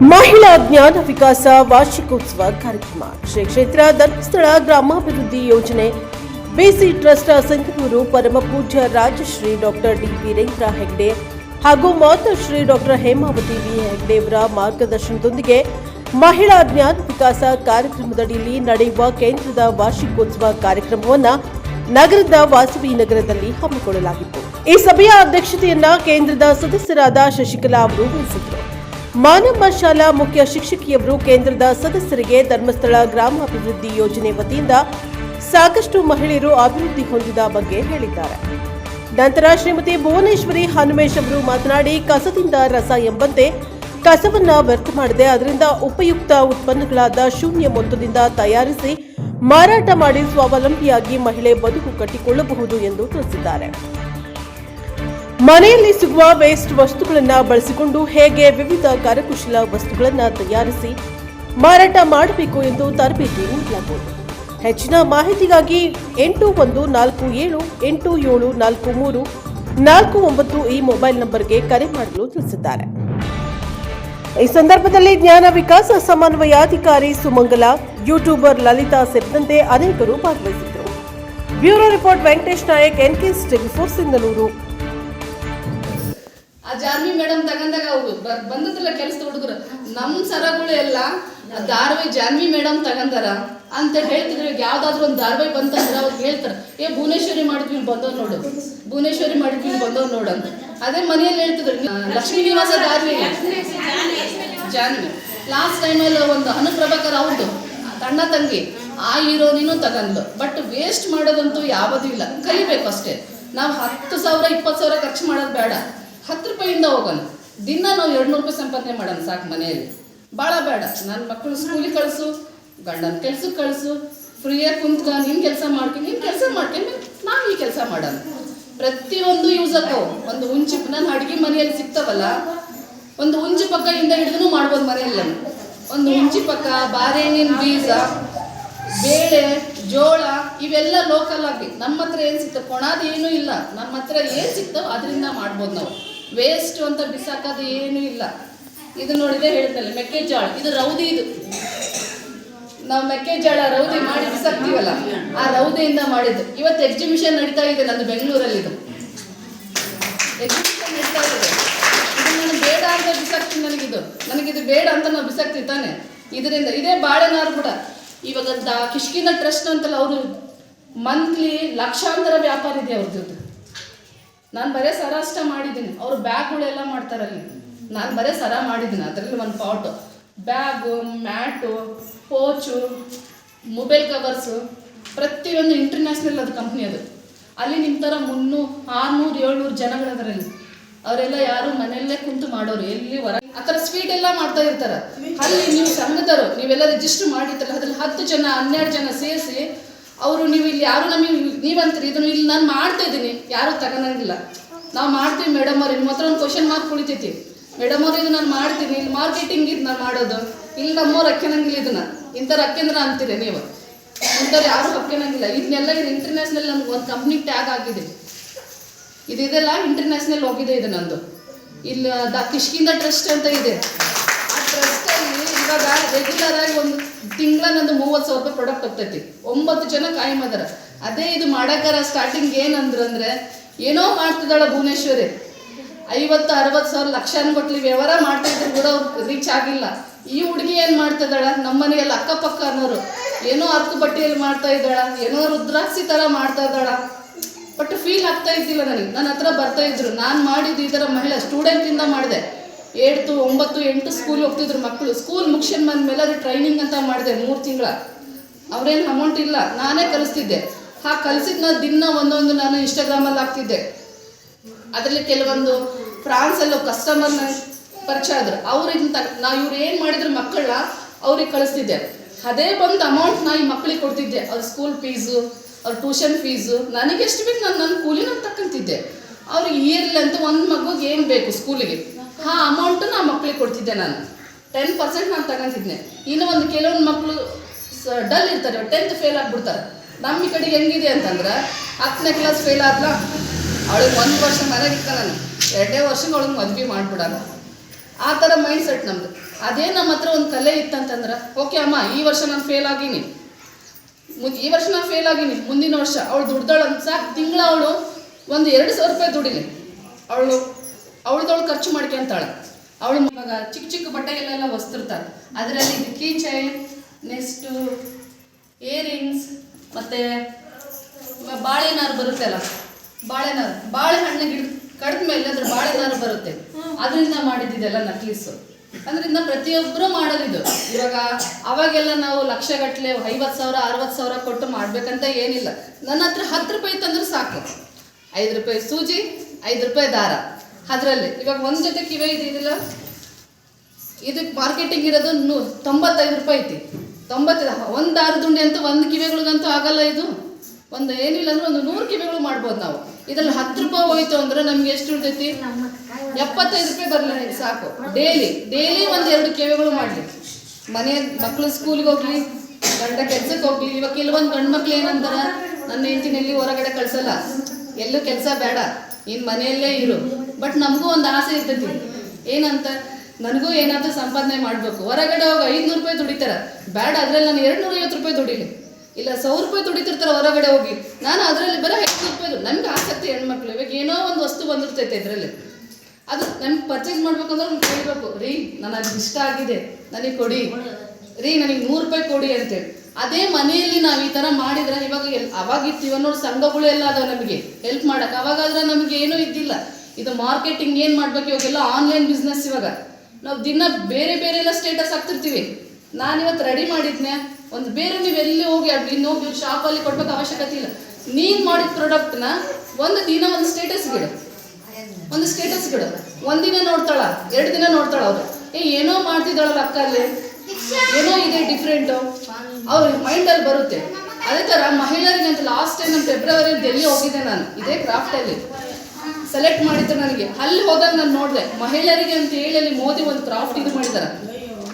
ಮಹಿಳಾ ಜ್ಞಾನ ವಿಕಾಸ ವಾರ್ಷಿಕೋತ್ಸವ ಕಾರ್ಯಕ್ರಮ. ಶ್ರೀ ಕ್ಷೇತ್ರ ಧರ್ಮಸ್ಥಳ ಗ್ರಾಮಾಭಿವೃದ್ಧಿ ಯೋಜನೆ. ಬಿಸಿ ಟ್ರಸ್ಟ್ ಸಂಕನೂರು ಪರಮ ಪೂಜ್ಯ ರಾಜಶ್ರೀ ಡಾಕ್ಟರ್ ಡಿ ವೀರೇಂದ್ರ ಹೆಗ್ಡೆ ಹಾಗೂ ಮಾತಶ್ರೀ ಡಾಕ್ಟರ್ ಹೇಮಾವತಿ ವಿ ಹೆಗ್ಡೆಯವರ ಮಾರ್ಗದರ್ಶನದೊಂದಿಗೆ ಮಹಿಳಾ ಜ್ಞಾನ ವಿಕಾಸ ಕಾರ್ಯಕ್ರಮದಡಿಯಲ್ಲಿ ನಡೆಯುವ ಕೇಂದ್ರದ ವಾರ್ಷಿಕೋತ್ಸವ ಕಾರ್ಯಕ್ರಮವನ್ನು ನಗರದ ವಾಸವಿ ನಗರದಲ್ಲಿ ಹಮ್ಮಿಕೊಳ್ಳಲಾಗಿತ್ತು. ಈ ಸಭೆಯ ಅಧ್ಯಕ್ಷತೆಯನ್ನ ಕೇಂದ್ರದ ಸದಸ್ಯರಾದ ಶಶಿಕಲಾ ಅವರು ವಹಿಸಿದ್ರು ಮಾನವ ಶಾಲಾ ಮುಖ್ಯ ಶಿಕ್ಷಕಿಯವರು ಕೇಂದ್ರದ ಸದಸ್ಯರಿಗೆ ಧರ್ಮಸ್ಥಳ ಗ್ರಾಮಾಭಿವೃದ್ಧಿ ಯೋಜನೆ ವತಿಯಿಂದ ಸಾಕಷ್ಟು ಮಹಿಳೆಯರು ಅಭಿವೃದ್ಧಿ ಹೊಂದಿದ ಬಗ್ಗೆ ಹೇಳಿದ್ದಾರೆ. ನಂತರ ಶ್ರೀಮತಿ ಭುವನೇಶ್ವರಿ ಹನುಮೇಶ್ ಅವರು ಮಾತನಾಡಿ, ಕಸದಿಂದ ರಸ ಎಂಬಂತೆ ಕಸವನ್ನ ವ್ಯರ್ಥ ಮಾಡದೆ ಅದರಿಂದ ಉಪಯುಕ್ತ ಉತ್ಪನ್ನಗಳಾದ ಶೂನ್ಯ ಮೊತ್ತದಿಂದ ತಯಾರಿಸಿ ಮಾರಾಟ ಮಾಡಿ ಸ್ವಾವಲಂಬಿಯಾಗಿ ಮಹಿಳೆ ಬದುಕು ಕಟ್ಟಿಕೊಳ್ಳಬಹುದು ಎಂದು ತಿಳಿಸಿದ್ದಾರೆ. ಮನೆಯಲ್ಲಿ ಸಿಗುವ ವೇಸ್ಟ್ ವಸ್ತುಗಳನ್ನ ಬಳಸಿಕೊಂಡು ಹೇಗೆ ವಿವಿಧ ಕರಕುಶಲ ವಸ್ತುಗಳನ್ನ ತಯಾರಿಸಿ ಮಾರಾಟ ಮಾಡಬೇಕು ಎಂದು ತರಬೇತಿ ನೀಡಲಾಗುವುದು. ಹೆಚ್ಚಿನ ಮಾಹಿತಿಗಾಗಿ ಎಂಟು ಒಂದು ನಾಲ್ಕು ಏಳು ಎಂಟು ಏಳು ನಾಲ್ಕು ಮೂರು ನಾಲ್ಕು ಒಂಬತ್ತು ಈ ಮೊಬೈಲ್ ನಂಬರ್ಗೆ ಕರೆ ಮಾಡಲು ತಿಳಿಸಿದ್ದಾರೆ. ಈ ಸಂದರ್ಭದಲ್ಲಿ ಜ್ಞಾನ ವಿಕಾಸ ಸಮನ್ವಯಾಧಿಕಾರಿ ಸುಮಂಗಲ, ಯೂಟ್ಯೂಬರ್ ಲಲಿತಾ ಸೇರಿದಂತೆ ಅನೇಕರು ಭಾಗವಹಿಸಿದ್ದರು. Bureau report Venkatesh Nayak, NK TV four Sindhanur ಆ ಜಾನ್ವಿ ಮೇಡಮ್ ತಗಂದಾಗ ಅವ್ರು ಬ- ಬಂದದ್ರಲ್ಲ ಕೆಲಸದ ಹುಡುಗರು. ನಮ್ ಸರಗಳು ಎಲ್ಲ ಧಾರವಾಹಿ ಜಾನ್ವಿ ಮೇಡಮ್ ತಗಂದಾರ ಅಂತ ಹೇಳ್ತಿದ್ರು. ಯಾವ್ದಾದ್ರು ಒಂದು ಧಾರಾವಾಹಿ ಬಂತಂದ್ರೆ ಅವ್ರು ಹೇಳ್ತಾರೆ. ಏ, ಭುವನೇಶ್ವರಿ ಮಾಡಿದ್ವಿ ಬಂದವ್ ನೋಡು. ಭುವನೇಶ್ವರಿ ಮಾಡಿದ್ವಿ ಬಂದವ್ ನೋಡು ಅಂತ. ಅದೇ ಮನೆಯಲ್ಲಿ ಹೇಳ್ತಿದ್ರು. ಲಕ್ಷ್ಮೀ ನಿವಾಸ ಧಾರಾವಾಹಿ ಜಾನ್ವಿ. ಲಾಸ್ಟ್ ಟೈಮಲ್ಲಿ ಒಂದು ಅನುಪ್ರಭಾಕರ್ ಅವ್ರದ್ದು ತಣ್ಣ ತಂಗಿ, ಆ ಹೀರೋನಿನೂ ತಗಂದ್ಲು ಬಟ್ ವೇಸ್ಟ್ ಮಾಡೋದಂತೂ ಯಾವುದೂ ಇಲ್ಲ. ಕಲಿಬೇಕು ಅಷ್ಟೇ. ನಾವು ಹತ್ತು ಸಾವಿರ, ಇಪ್ಪತ್ತು ಸಾವಿರ ಖರ್ಚು ಮಾಡೋದು ಬೇಡ. ಹತ್ತು ರೂಪಾಯಿಂದ ಹೋಗೋಣ. ದಿನ ನಾವು ಎರಡು ನೂರು ರೂಪಾಯಿ ಸಂಪಾದನೆ ಮಾಡೋಣ, ಸಾಕು ಮನೆಯಲ್ಲಿ. ಭಾಳ ಬೇಡ. ನನ್ನ ಮಕ್ಕಳು ಸ್ಕೂಲಿಗೆ ಕಳಿಸು, ಗಂಡನ ಕೆಲ್ಸಕ್ಕೆ ಕಳಿಸು ಫ್ರೀಯಾಗಿ ಕುಂತ್ಕ ನಿನ್ನ ಕೆಲಸ ಮಾಡ್ಕೊಂಡು ನಿನ್ನ ಕೆಲಸ ಮಾಡ್ಕೊಂಡು ನಾವು ಈ ಕೆಲಸ ಮಾಡೋಣ. ಪ್ರತಿಯೊಂದು ಯೂಸ್ ಆಗ್ತಾವೆ ಒಂದು ಹುಂಚಿ ನನ್ನ ಅಡುಗೆ ಮನೆಯಲ್ಲಿ ಸಿಗ್ತಾವಲ್ಲ, ಒಂದು ಹುಂಚಿ ಪಕ್ಕ ಇಂದ ಹಿಡಿದು ಮಾಡ್ಬೋದು ಮನೆಯಲ್ಲಿ ನಾನು. ಒಂದು ಹುಂಚಿ ಪಕ್ಕ, ಬಾರೆಹಣ್ಣಿನ ಬೀಜ, ಬೇಳೆ, ಜೋಳ, ಇವೆಲ್ಲ ಲೋಕಲ್ ಆಗಿ. ನಮ್ಮ ಹತ್ರ ಏನು ಸಿಗ್ತವೆ ಕೊಣಾದ ಏನೂ ಇಲ್ಲ. ನಮ್ಮ ಹತ್ರ ಏನು ಸಿಗ್ತಾವೆ ಅದರಿಂದ ಮಾಡ್ಬೋದು ನಾವು. ವೇಸ್ಟ್ ಅಂತ ಬಿಸಾಕೋದು ಏನೂ ಇಲ್ಲ. ಇದು ನೋಡಿದೆ ಹೇಳ್ತಲ್ಲ, ಮೆಕ್ಕೆಜೋಳ. ಇದು ರೌದಿ ಇದು. ನಾವು ಮೆಕ್ಕೆಜೋಳ ರೌದಿ ಮಾಡಿ ಬಿಸಾಕ್ತೀವಲ್ಲ, ಆ ರೌದಿಯಿಂದ ಮಾಡಿದ್ದು. ಇವತ್ತು ಎಕ್ಸಿಬಿಷನ್ ನಡೀತಾ ಇದೆ ನಂದು ಬೆಂಗಳೂರಲ್ಲಿ ಇದು. ಎಕ್ಸಿಬಿಷನ್ ನಡೀತಾ ಇದೆ. ಇದು ನಾನು ಬೇಡ ಅಂತ ಬಿಸಾಕ್ತೀನಿ ನನಗಿದು. ನನಗಿದು ಬೇಡ ಅಂತ ನಾವು ಬಿಸಾಕ್ತೀವಿ ತಾನೆ. ಇದರಿಂದ ಇದೇ ಬಾಳೆನಾರು ಕೂಡ. ಇವಾಗ ಕಿಶ್ಕಿನ ಟ್ರಸ್ಟ್ ಅಂತಲ್ಲ, ಅವರು ಮಂತ್ಲಿ ಲಕ್ಷಾಂತರ ವ್ಯಾಪಾರ ಇದೆ ಅವ್ರದ್ದು ನಾನು ಬರೀ ಸರ ಅಷ್ಟೇ ಮಾಡಿದ್ದೀನಿ. ಅವ್ರು ಬ್ಯಾಗ್ಗಳೆಲ್ಲ ಮಾಡ್ತಾರಲ್ಲಿ ನಾನು ಬರೀ ಸರ ಮಾಡಿದ್ದೀನಿ, ಅದರಲ್ಲಿ ಒಂದು pot bag mat pouch mobile covers ಪ್ರತಿಯೊಂದು ಇಂಟರ್ನ್ಯಾಷನಲ್ ಅದು ಕಂಪ್ನಿ ಅದು. ಅಲ್ಲಿ ನಿಮ್ಮ ಥರ ಮುನ್ನೂರು ಆರುನೂರು, ಏಳ್ನೂರು ಜನಗಳದರಲ್ಲಿ ಅವರೆಲ್ಲ ಯಾರು ಮನೆಯಲ್ಲೇ ಕುಂತು ಮಾಡೋರು, ಎಲ್ಲಿ ಹೊರ ಆ ಥರ ಸ್ವೀಟ್ ಎಲ್ಲ ಮಾಡ್ತಾ ಇರ್ತಾರೆ. ಅಲ್ಲಿ ನೀವು ಸಂಘದವರು, ನೀವೆಲ್ಲ ರಿಜಿಸ್ಟರ್ ಮಾಡಿರ್ತಾರೆ ಅದ್ರಲ್ಲಿ ಹತ್ತು ಜನ, ಹನ್ನೆರಡು ಜನ ಸೇರಿಸಿ ಅವರು ನೀವು ಇಲ್ಲಿ ಯಾರು ನಮಗೆ ನೀವಂತೀರಿ ಇದನ್ನು ಇಲ್ಲಿ ನಾನು ಮಾಡ್ತಾ ಇದ್ದೀನಿ. ಯಾರು ತಗೊಂಡಂಗಿಲ್ಲ. ನಾವು ಮಾಡ್ತೀವಿ ಮೇಡಮ್ ಅವ್ರು, ನಿಮ್ಮ ಹತ್ರ ಒಂದು ಕ್ವಶನ್ ಮಾರ್ಕ್ ಕುಳಿತೈತಿ ಮೇಡಮ್ ಅವ್ರು, ಇದು ನಾನು ಮಾಡ್ತೀನಿ. ಇಲ್ಲಿ ಮಾರ್ಕೆಟಿಂಗ್ ಇದು ನಾನು ಮಾಡೋದು. ಇಲ್ಲಿ ನಮ್ಮವ್ರು ಅಕ್ಕೆನಂಗಿಲ್ಲ ಇದನ್ನ. ಇಂಥವ್ರು ಅಕ್ಕೆಂದ್ರ ಅಂತೀರಿ ನೀವು. ಇಂಥವ್ರು ಯಾರು ಅಕ್ಕನಂಗಿಲ್ಲ. ಇದನ್ನೆಲ್ಲ ಇದು ಇಂಟರ್ನ್ಯಾಷನಲ್ ನಮ್ಗೆ ಒಂದು ಕಂಪ್ನಿ ಟ್ಯಾಗ್ ಆಗಿದೆ. ಇದು ಇದೆಲ್ಲ ಇಂಟರ್ನ್ಯಾಷನಲ್ ಹೋಗಿದೆ ಇದು ನಂದು. ಇಲ್ಲಿ ದ ಕಿಷ್ಕಿಂದ ಟ್ರಸ್ಟ್ ಅಂತ ಇದೆ. ಆ ಟ್ರಸ್ಟಲ್ಲಿ ಇವಾಗ ರೆಗ್ಯುಲರ್ ಆಗಿ ಒಂದು ತಿಂಗಳ ನಂದು ಮೂವತ್ತು ಸಾವಿರ ರೂಪಾಯಿ ಪ್ರಾಡಕ್ಟ್ ಹೋಗ್ತೈತಿ. ಒಂಬತ್ತು ಜನ ಕಾಯಂ ಅದಾರ. ಅದೇ ಇದು ಮಾಡಕ್ಕಾರ ಸ್ಟಾರ್ಟಿಂಗ್ ಏನಂದ್ರಂದ್ರೆ ಏನೋ ಮಾಡ್ತಿದ್ದಾಳ ಭುವನೇಶ್ವರಿ. ಐವತ್ತು, ಅರವತ್ತು ಸಾವಿರ ಲಕ್ಷ ಅನ್ಕೊಟ್ಲಿ ವ್ಯವಹಾರ ಮಾಡ್ತಾ ಇದ್ರು ಕೂಡ ರೀಚ್ ಆಗಿಲ್ಲ. ಈ ಹುಡುಗಿ ಏನು ಮಾಡ್ತಿದ್ದಾಳ? ನಮ್ಮ ಮನೆಯಲ್ಲಿ ಅಕ್ಕಪಕ್ಕ ಅನ್ನೋರು. ಏನೋ ಹತ್ತು ಬಟ್ಟೆಯಲ್ಲಿ ಮಾಡ್ತಾ ಇದ್ದಾಳ, ಏನೋ ರುದ್ರಾಕ್ಷಿ ಥರ ಮಾಡ್ತಾ ಇದ್ದಾಳ. ಬಟ್ ಫೀಲ್ ಆಗ್ತಾ ಇದ್ದಿಲ್ಲ ನನಗೆ. ನನ್ನ ಹತ್ರ ಬರ್ತಾ ಇದ್ರು. ನಾನು ಮಾಡಿದ್ದು ಈ ಥರ ಮಹಿಳೆ ಸ್ಟೂಡೆಂಟಿಂದ ಮಾಡಿದೆ. ಏಳ್ತು, ಒಂಬತ್ತು, ಎಂಟು ಸ್ಕೂಲ್ ಹೋಗ್ತಿದ್ರು ಮಕ್ಕಳು ಸ್ಕೂಲ್ ಮುಗ್ಸಂದು ಬಂದ ಮೇಲೆ ಅದು ಟ್ರೈನಿಂಗ್ ಅಂತ ಮಾಡಿದೆ, ಮೂರು ತಿಂಗಳ. ಅವ್ರೇನು ಅಮೌಂಟ್ ಇಲ್ಲ, ನಾನೇ ಕಲಿಸ್ತಿದ್ದೆ. ಆ ಕಲಿಸಿದ್ನ ದಿನ ಒಂದೊಂದು ನಾನು ಇನ್ಸ್ಟಾಗ್ರಾಮಲ್ಲಿ ಹಾಕ್ತಿದ್ದೆ. ಅದರಲ್ಲಿ ಕೆಲವೊಂದು ಫ್ರಾನ್ಸಲ್ಲೂ ಕಸ್ಟಮರ್ನ ಪರಿಚಯ ಆದರು. ಅವ್ರಿಗೆ ನಾ ಇವ್ರು ಏನು ಮಾಡಿದ್ರು ಮಕ್ಕಳನ್ನ ಅವ್ರಿಗೆ ಕಳಿಸ್ತಿದ್ದೆ. ಅದೇ ಬಂದು ಅಮೌಂಟ್ನ ಈ ಮಕ್ಕಳಿಗೆ ಕೊಡ್ತಿದ್ದೆ. ಅವ್ರ ಸ್ಕೂಲ್ ಫೀಸು ಅವ್ರ ಟ್ಯೂಷನ್ ಫೀಸು ನನಗೆ ಎಷ್ಟು ಬೇಕು ನಾನು ನನ್ನ ಕೂಲಿ ನಾನು ತಕ್ಕಂತಿದ್ದೆ ಅವ್ರಿಗೆ ಇಯರ್ಲಿ ಅಂತ ಒಂದು ಮಗುಗೆ ಏನು ಬೇಕು ಸ್ಕೂಲಿಗೆ ಆ ಅಮೌಂಟು ನಾ ಮಕ್ಕಳಿಗೆ ಕೊಡ್ತಿದ್ದೆ ನಾನು. ಟೆನ್ ಪರ್ಸೆಂಟ್ ನಾನು ತಗೊಂತಿದ್ದೆ ಇನ್ನು ಒಂದು ಕೆಲವೊಂದು ಮಕ್ಕಳು ಡಲ್ ಇರ್ತಾರೆ ಟೆಂತ್ ಫೇಲ್ ಆಗ್ಬಿಡ್ತಾರೆ. ನಮ್ಮ ಈ ಕಡೆಗೆ ಹೆಂಗಿದೆ ಅಂತಂದ್ರೆ, ಹತ್ತನೇ ಕ್ಲಾಸ್ ಫೇಲ್ ಆದ್ಲ, ಅವಳಿಗೆ ಒಂದು ವರ್ಷ ಮನೆಗೆ ನಾನು. ಎರಡನೇ ವರ್ಷಕ್ಕೆ ಅವಳಿಗೆ ಮದ್ವೆ ಮಾಡ್ಬಿಡೋಣ. ಆ ಥರ ಮೈಂಡ್ ಸೆಟ್ ನಮ್ದು. ಅದೇ ನಮ್ಮ ಹತ್ರ ಒಂದು ಕಲೆ ಇತ್ತಂತಂದ್ರೆ, ಓಕೆ ಅಮ್ಮ, ಈ ವರ್ಷ ನಾನು ಫೇಲ್ ಆಗೀನಿ. ಮುಂದೆ ಈ ವರ್ಷ ನಾನು ಫೇಲ್ ಆಗೀನಿ, ಮುಂದಿನ ವರ್ಷ. ಅವಳು ದುಡ್ದಾಳು ಸಾಕು, ತಿಂಗಳ ಅವಳು ಒಂದು ಎರಡು ಸಾವಿರ ರೂಪಾಯಿ ದುಡಿಲಿ. ಅವಳು ಅವಳದವಳು ಖರ್ಚು ಮಾಡ್ಕೊಂತಾಳೆ. ಅವಳು ಇವಾಗ ಚಿಕ್ಕ ಚಿಕ್ಕ ಬಟ್ಟೆಗಳೆಲ್ಲ ಹೊಸ್ತಿರ್ತಾರೆ ಅದರಲ್ಲಿ ಕೀ ಚೈನ್ ನೆಕ್ಸ್ಟು ಇಯರಿಂಗ್ಸ್ ಮತ್ತು ಬಾಳೆನಾರು ಬರುತ್ತೆ ಅಲ್ಲ ಬಾಳೆನಾರು. ಬಾಳೆಹಣ್ಣು ಗಿಡ ಕಡಿದ ಮೇಲೆ ಅದ್ರ ಬಾಳೆನಾರು ಬರುತ್ತೆ. ಅದರಿಂದ ಮಾಡಿದ್ದಿದೆಲ್ಲ ನಕ್ಲೀಸು ಅದರಿಂದ ಪ್ರತಿಯೊಬ್ಬರು ಮಾಡೋದಿದು ಇವಾಗ ಅವಾಗೆಲ್ಲ ನಾವು ಲಕ್ಷಗಟ್ಟಲೆ ಐವತ್ತು ಸಾವಿರ, ಅರವತ್ತು ಸಾವಿರ ಕೊಟ್ಟು ಮಾಡ್ಬೇಕಂತ ಏನಿಲ್ಲ. ನನ್ನ ಹತ್ರ ಹತ್ತು ರೂಪಾಯಿ ತಂದ್ರೆ ಸಾಕು. ಐದು ರೂಪಾಯಿ ಸೂಜಿ, ಐದು ರೂಪಾಯಿ ದಾರ. ಅದರಲ್ಲಿ. ಇವಾಗ ಒಂದು ಜೊತೆ ಕಿವೆ ಇದಿಲ್ಲ? ಇದಕ್ಕೆ ಮಾರ್ಕೆಟಿಂಗ್ ಇರೋದು ನೂ, ತೊಂಬತ್ತೈದು ರೂಪಾಯಿ ಐತಿ. ತೊಂಬತ್ತೈದು ಒಂದು ದಾರದ ದುಂಡಿ ಅಂತೂ ಒಂದು ಕಿವೆಗಳಿಗಂತೂ ಆಗಲ್ಲ ಇದು. ಒಂದು ಏನಿಲ್ಲ ಅಂದ್ರೆ ಒಂದು ನೂರು ಕಿವೆಗಳು ಮಾಡ್ಬೋದು ನಾವು. ಇದ್ರಲ್ಲಿ ಹತ್ತು ರೂಪಾಯಿ ಹೋಯ್ತು ಅಂದ್ರೆ ನಮ್ಗೆ ಎಷ್ಟು ಉಳಿತೈತಿ? ಎಪ್ಪತ್ತೈದು ರೂಪಾಯಿ ಬರಲಿ ಸಾಕು. ಡೈಲಿ ಡೈಲಿ ಒಂದು ಎರಡು ಕಿವೆಗಳು ಮಾಡಲಿ. ಮನೆ ಮಕ್ಕಳು ಸ್ಕೂಲಿಗೆ ಹೋಗ್ಲಿ, ಗಂಡ ಕೆಲ್ಸಕ್ಕೆ ಹೋಗ್ಲಿ. ಇವಾಗ ಕೆಲವೊಂದು ಗಂಡು ಮಕ್ಳು ಏನಂತಾರ ನನ್ನ ಹೆಂಡತಿನಲ್ಲಿ ಹೊರಗಡೆ ಕಳ್ಸಲ್ಲ. ಎಲ್ಲೂ ಕೆಲಸ ಬೇಡ. ಇನ್ನು ಮನೆಯಲ್ಲೇ ಇರು. ಬಟ್ ನಮಗೂ ಒಂದು ಆಸೆ ಇರ್ತೈತಿ. ಏನಂತ, ನನಗೂ ಏನಾದರೂ ಸಂಪಾದನೆ ಮಾಡಬೇಕು. ಹೊರಗಡೆ ಹೋಗಿ ಐದುನೂರು ರೂಪಾಯಿ ದುಡಿತಾರ. ಬೇಡ ಅದ್ರಲ್ಲಿ ನಾನು ಎರಡು ನೂರ ಐವತ್ತು ರೂಪಾಯಿ ದುಡಿಲಿ. ಇಲ್ಲ ಸಾವಿರ ರೂಪಾಯಿ ದುಡಿತಿರ್ತಾರೆ ಹೊರಗಡೆ ಹೋಗಿ. ನಾನು ಅದರಲ್ಲಿ ಬರೋ ಐದುನೂರು ರೂಪಾಯಿ ನನಗೆ ಆಸಕ್ತಿ ಹೆಣ್ಮಕ್ಳು. ಇವಾಗ ಏನೋ ಒಂದು ವಸ್ತು ಬಂದಿರ್ತೈತೆ ಇದರಲ್ಲಿ. ಅದು ನನಗೆ ಪರ್ಚೇಸ್ ಮಾಡ್ಬೇಕಂದ್ರೆ ನಾನು ಕೇಳಬೇಕು ರೀ, ನನಗೆ ಅದು ಇಷ್ಟ ಆಗಿದೆ. ನನಗೆ ಕೊಡಿ. ರೀ, ನನಗೆ ನೂರು ರೂಪಾಯಿ ಕೊಡಿ ಅಂತೇಳಿ ಅದೇ ಮನೆಯಲ್ಲಿ ನಾವು ಈ ಥರ ಮಾಡಿದ್ರೆ ಇವಾಗ ಅವಾಗಿತ್ತು. ಇವಾಗ ನೋಡಿ ಸಂಘಗಳು ಎಲ್ಲ ಅದಾವೆ ನಮಗೆ. ಹೆಲ್ಪ್ ಮಾಡಕ್ಕೆ ಅವಾಗಾದ್ರೆ ನಮಗೆ ಏನೂ ಇದ್ದಿಲ್ಲ. ಇದು ಮಾರ್ಕೆಟಿಂಗ್ ಏನು ಮಾಡ್ಬೇಕು ಇವಾಗೆಲ್ಲ ಆನ್ಲೈನ್ ಬಿಸ್ನೆಸ್ ಇವಾಗ. ನಾವು ದಿನ ಬೇರೆ ಬೇರೆ ಎಲ್ಲ ಸ್ಟೇಟಸ್ ಹಾಕ್ತಿರ್ತೀವಿ. ನಾನು ಇವತ್ತು ರೆಡಿ ಮಾಡಿದ್ನೆ, ಒಂದು ಬೇರೆ ನೀವು ಎಲ್ಲಿ ಹೋಗಿ ಅದು ಇನ್ನು ಹೋಗಿ ಶಾಪಲ್ಲಿ ಕೊಡ್ಬೇಕು ಅವಶ್ಯಕತೆ ಇಲ್ಲ. ನೀನು ಮಾಡಿದ ಪ್ರಾಡಕ್ಟ್ನ ಒಂದು ದಿನ ಒಂದು ಸ್ಟೇಟಸ್ ಗಿಡ ಒಂದು ಸ್ಟೇಟಸ್ ಗಿಡ ಒಂದಿನ ನೋಡ್ತಾಳ, ಎರಡು ದಿನ ನೋಡ್ತಾಳ ಅವರು. ಏ, ಏನೋ ಮಾಡ್ತಿದ್ದಾಳಲ್ಲ ಅಕ್ಕ ಅಲ್ಲಿ. ಏನೋ ಇದೆ ಡಿಫ್ರೆಂಟು ಅವ್ರ ಮೈಂಡಲ್ಲಿ ಬರುತ್ತೆ. ಅದೇ ಥರ ಮಹಿಳೆಯರಿಗೆ ಅಂತ ಲಾಸ್ಟ್ ಟೈಮ್ ನಾನು ಫೆಬ್ರವರಿ ಡೆಲ್ಲಿ ಹೋಗಿದ್ದೆ ನಾನು. ಇದೇ ಕ್ರಾಫ್ಟಲ್ಲಿ ಸೆಲೆಕ್ಟ್ ಮಾಡಿದ್ರು ನನಗೆ. ಅಲ್ಲಿ ಹೋದಾಗ ನಾನು ನೋಡಿದೆ, ಮಹಿಳೆಯರಿಗೆ ಅಂತ ಹೇಳಿ ಅಲ್ಲಿ ಮೋದಿ ಒಂದು ಕ್ರಾಫ್ಟ್ ಇದು ಮಾಡಿದ್ದಾರೆ